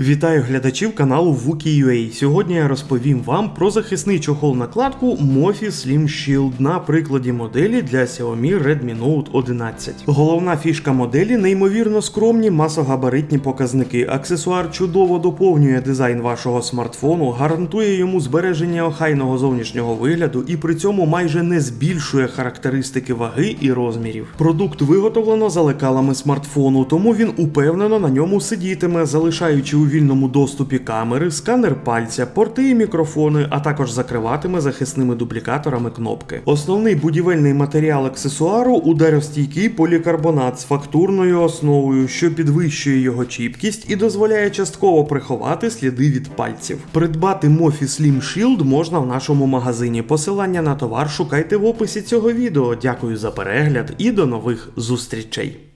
Вітаю глядачів каналу Wookie.ua. Сьогодні я розповім вам про захисний чохол накладку Mofi Slim Shield на прикладі моделі для Xiaomi Redmi Note 11. Головна фішка моделі неймовірно скромні масогабаритні показники. Аксесуар чудово доповнює дизайн вашого смартфону, гарантує йому збереження охайного зовнішнього вигляду і при цьому майже не збільшує характеристики ваги і розмірів. Продукт виготовлено за лекалами смартфону, тому він упевнено на ньому сидітиме, залишаючи у вільному доступі камери, сканер пальця, порти і мікрофони, а також закриватиме захисними дублікаторами кнопки. Основний будівельний матеріал аксесуару ударостійкий полікарбонат з фактурною основою, що підвищує його чіпкість і дозволяє частково приховати сліди від пальців. Придбати Mofi Slim Shield можна в нашому магазині. Посилання на товар шукайте в описі цього відео. Дякую за перегляд і до нових зустрічей.